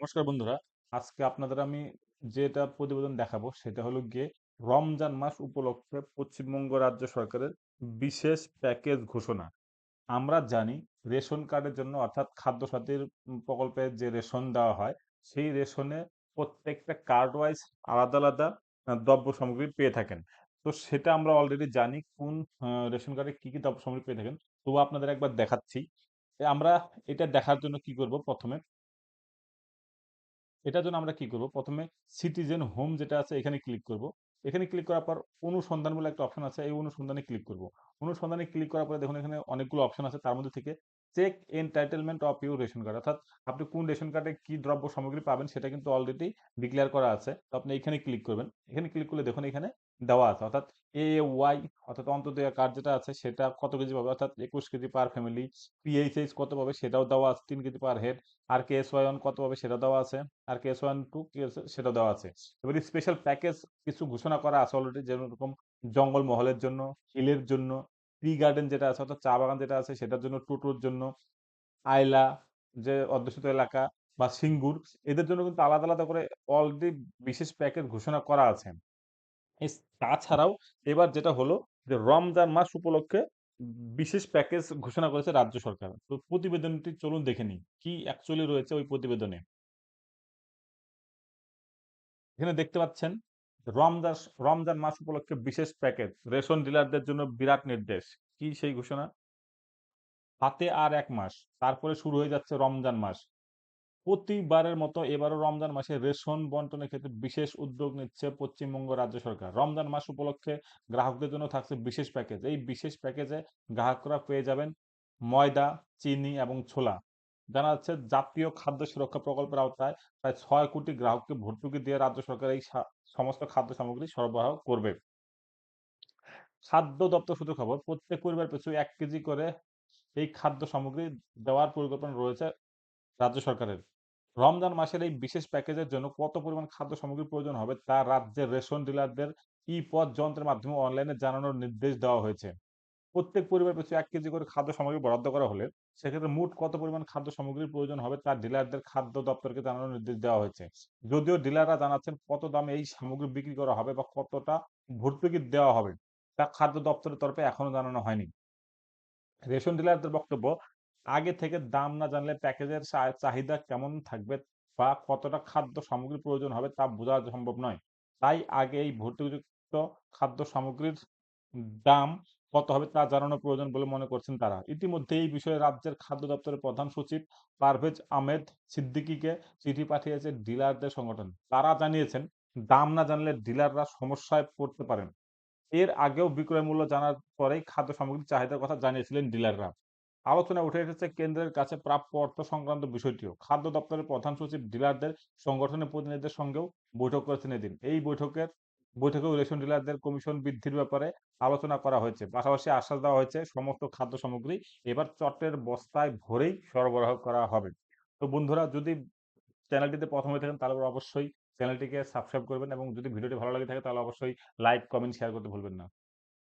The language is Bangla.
নমস্কার বন্ধুরা। আজকে আপনাদের আমি যেটা প্রতিবেদন দেখাবো সেটা হলো গিয়ে রমজান মাস উপলক্ষে পশ্চিমবঙ্গ রাজ্য সরকারের বিশেষ প্যাকেজ ঘোষণা। আমরা জানি রেশন কার্ডের জন্য অর্থাৎ খাদ্য সাথীর প্রকল্পে যে রেশন দেওয়া হয়, সেই রেশনে প্রত্যেকটা কার্ড ওয়াইজ আলাদা আলাদা দ্রব্য সামগ্রী পেয়ে থাকেন। তো সেটা আমরা অলরেডি জানি কোন রেশন কার্ডে কি কি দ্রব্য সামগ্রী পেয়ে থাকেন। তবু আপনাদের একবার দেখাচ্ছি। আমরা এটা দেখার জন্য কি করব প্রথমে এটার জন্য আমরা কি করব? প্রথমে সিটিজেন হোম যেটা আছে, এখানে ক্লিক করব। এখানে ক্লিক করার পর অনুসন্ধান বলে একটা অপশন আছে, এই অনুসন্ধানে ক্লিক করব। অনুসন্ধানে ক্লিক করার পরে দেখুন এখানে অনেকগুলো অপশন আছে, তার মধ্যে থেকে check entitlement of your ration card অর্থাৎ আপনি কোন রেশন কার্ডে কি দ্রব্য সামগ্রী পাবেন সেটা কিন্তু অলরেডি ডিক্লেয়ার করা আছে। তো আপনি এখানে ক্লিক করবেন। এখানে ক্লিক করলে দেখুন এখানে দেওয়া আছে, অর্থাৎ এ ওয়াই অর্থাৎ অন্তর্দেয় কার্ড যেটা আছে সেটা কত কেজি পাবে? অর্থাৎ একুশ কেজি পার ফ্যামিলি পিএইচএইচ কত পাবে সেটাও দেওয়া আছে, তিন কেজি পার হেড আর কে এস ওয়ান কত পাবে সেটা দেওয়া আছে, আর কেস ওয়ান টু সেটা দেওয়া আছে। এবার স্পেশাল প্যাকেজ কিছু ঘোষণা করা আছে অলরেডি যেরকম জঙ্গল মহলের জন্য হিলের জন্য টি গার্ডেন যেটা আছে, অর্থাৎ চা বাগান যেটা আছে, সেটার জন্য টোটোর জন্য, আইলা যে অধ্যুষিত এলাকা বা সিঙ্গুর, এদের জন্য কিন্তু আলাদা আলাদা করে অলরেডি বিশেষ প্যাকেজ ঘোষণা করা আছে। তাছাড়াও এবার যেটা হলো যে রমজান মাস উপলক্ষে বিশেষ প্যাকেজ ঘোষণা করেছে রাজ্য সরকার। তো প্রতিবেদনটি চলুন দেখে নিই, কি অ্যাকচুয়ালি রয়েছে ওই প্রতিবেদনে? এখানে দেখতে পাচ্ছেন রমজান রমজান মাস উপলক্ষে বিশেষ প্যাকেজ রেশন ডিলারদের জন্য বিরাট নির্দেশ। কি সেই ঘোষণা? হাতে আর এক মাস, তারপরে শুরু হয়ে যাচ্ছে রমজান মাস। প্রতিবারের মতো এবারও রমজান মাসে রেশন বন্টনের ক্ষেত্রে বিশেষ উদ্যোগ নিচ্ছে পশ্চিমবঙ্গ রাজ্য সরকার। রমজান মাস উপলক্ষে গ্রাহকদের জন্য থাকছে বিশেষ প্যাকেজ এই বিশেষ প্যাকেজে গ্রাহকরা পেয়ে যাবেন ময়দা, চিনি এবং ছোলা। জানা যাচ্ছে জাতীয় খাদ্য সুরক্ষা প্রকল্পের আওতায় প্রায় ছয় কোটি গ্রাহককে ভর্তুকি দিয়ে রাজ্য সরকার এই সমস্ত খাদ্য সামগ্রী সরবরাহ করবে। খাদ্য দপ্তর সূত্র খবর, প্রত্যেক পরিবার পিছু এক কেজি করে এই খাদ্য সামগ্রী দেওয়ার পরিকল্পনা রয়েছে রাজ্য সরকারের। রমজান মাসের এই বিশেষ প্যাকেজের জন্য কত পরিমাণ খাদ্য সামগ্রীর প্রয়োজন হবে তা রাজ্যের রেশন ডিলারদের ই পথ যন্ত্রের মাধ্যমে অনলাইনে জানানোর নির্দেশ দেওয়া হয়েছে। প্রত্যেক পরিবার পিছু এক কেজি করে খাদ্য সামগ্রী বরাদ্দ করা হলে সেক্ষেত্রে মোট কত পরিমাণ খাদ্য সামগ্রীর প্রয়োজন হবে তা ডিলারদের খাদ্য দপ্তরকে জানানোর নির্দেশ দেওয়া হয়েছে। যদিও ডিলাররা জানাচ্ছেন কত দামে এই সামগ্রী বিক্রি করা হবে বা কতটা ভর্তুকি দেওয়া হবে তা খাদ্য দপ্তরের তরফে এখনও জানানো হয়নি। রেশন ডিলারদের বক্তব্য, আগে থেকে দাম না জানলে প্যাকেজের চাহিদা কেমন থাকবে বা কতটা খাদ্য সামগ্রী প্রয়োজন হবে তা বোঝা সম্ভব নয়। তাই আগে এই ভর্তুকিযুক্ত খাদ্য সামগ্রীর দাম কত হবে তা জানানো প্রয়োজন বলে মনে করছেন তারা। ইতিমধ্যে এই বিষয়ে রাজ্যের খাদ্য দপ্তরের প্রধান সচিব পারভেজ আহমেদ সিদ্দিকীকে চিঠি পাঠিয়েছে ডিলারদের সংগঠন। তারা জানিয়েছেন, দাম না জানলে ডিলাররা সমস্যায় পড়তে পারেন। এর আগেও বিক্রয় মূল্য জানার পরেই খাদ্য সামগ্রীর চাহিদার কথা জানিয়েছিলেন ডিলাররা। আলোচনায় উঠে এসেছে, কেন্দ্রের কাছে প্রাপ্য অর্থ সংক্রান্ত বিষয়টিও। খাদ্য দপ্তরের প্রধান সচিব ডিলারদের সংগঠনের প্রতিনিধিদের সঙ্গেও বৈঠক করেছেন এদিন। এই বৈঠকের বৈঠকেও রেশন ডিলারদের কমিশন বৃদ্ধির ব্যাপারে আলোচনা করা হয়েছে। পাশাপাশি আশ্বাস দেওয়া হয়েছে, সমস্ত খাদ্য সামগ্রী এবার চটের বস্তায় ভরেই সরবরাহ করা হবে। তো বন্ধুরা, যদি চ্যানেলটিতে প্রথম হয়ে থাকেন, তাহলে অবশ্যই চ্যানেলটিকে সাবস্ক্রাইব করবেন এবং যদি ভিডিওটি ভালো লাগে থাকে, তাহলে অবশ্যই লাইক, কমেন্ট, শেয়ার করতে ভুলবেন না।